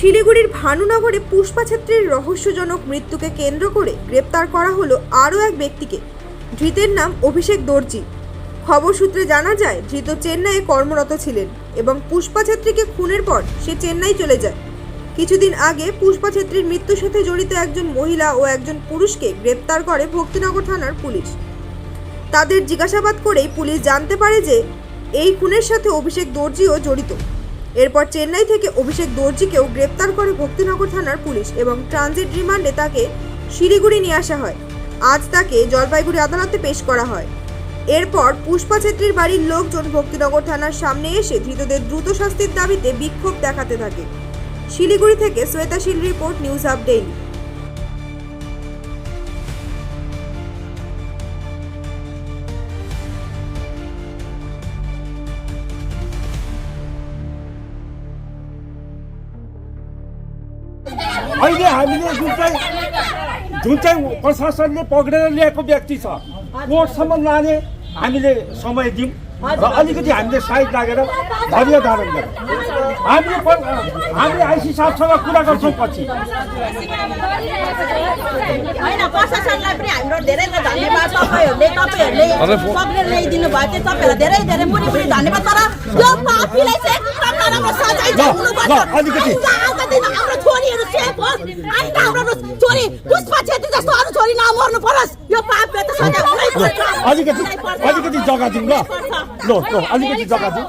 শিলিগুড়ির ভানুনগরে পুষ্পা ছেত্রীর রহস্যজনক মৃত্যুকে কেন্দ্র করে গ্রেপ্তার করা হলো আরও এক ব্যক্তিকে। ধৃতের নাম অভিষেক দর্জি। খবর সূত্রে জানা যায়, ধৃত চেন্নাইয়ে কর্মরত ছিলেন এবং পুষ্পা ছেত্রীকে খুনের পর সে চেন্নাই চলে যায়। কিছুদিন আগে পুষ্পা ছেত্রীর মৃত্যুর সাথে জড়িত একজন মহিলা ও একজন পুরুষকে গ্রেপ্তার করে ভক্তিনগর থানার পুলিশ। তাদের জিজ্ঞাসাবাদ করেই পুলিশ জানতে পারে যে, এই খুনের সাথে অভিষেক দর্জিও জড়িত। এরপর চেন্নাই থেকে অভিষেক দর্জিকেও গ্রেপ্তার করে ভক্তিনগর থানার পুলিশ এবং ট্রানজিট রিমান্ডে তাকে শিলিগুড়ি নিয়ে আসা হয়। আজ তাকে জলপাইগুড়ি আদালতে পেশ করা হয়। এরপর পুষ্পা ছেত্রীর বাড়ির লোকজন ভক্তিনগর থানার সামনে এসে ধৃতদের দ্রুত শাস্তির দাবিতে বিক্ষোভ দেখাতে থাকে। শিলিগুড়ি থেকে Shweta Sil report, news up daily अहिले हामीले जुन चाहिँ जुन चाहिँ प्रशासनले पक्रेर ल्याएको व्यक्ति छ कोर्टसम्म लाने हामीले समय दिउँ र अलिकति हामीले साइड लागेर धैर्य धारण गरौँ। हामीले हामीले आइसी साहबसँग कुरा गर्छौँ पछि। होइन प्रशासनलाई पनि हाम्रो धेरै धेरै धन्यवाद। तपाईँहरूले तपाईँहरूले ल्याइदिनु भयो त्यो तपाईँहरूलाई धेरै धेरै मुनि मुनि धन्यवाद। तर यो पापीलाई चाहिँ सजाय अलिकति। अनि नहुनुहोस् छोरी पुष्पा छेत्री जस्तो अरू छोरी नमर्नु परोस् यो पाप अलिकति अलिकति जग्गा दिउँ ल लो लो अलिकति जग्गा दिउँ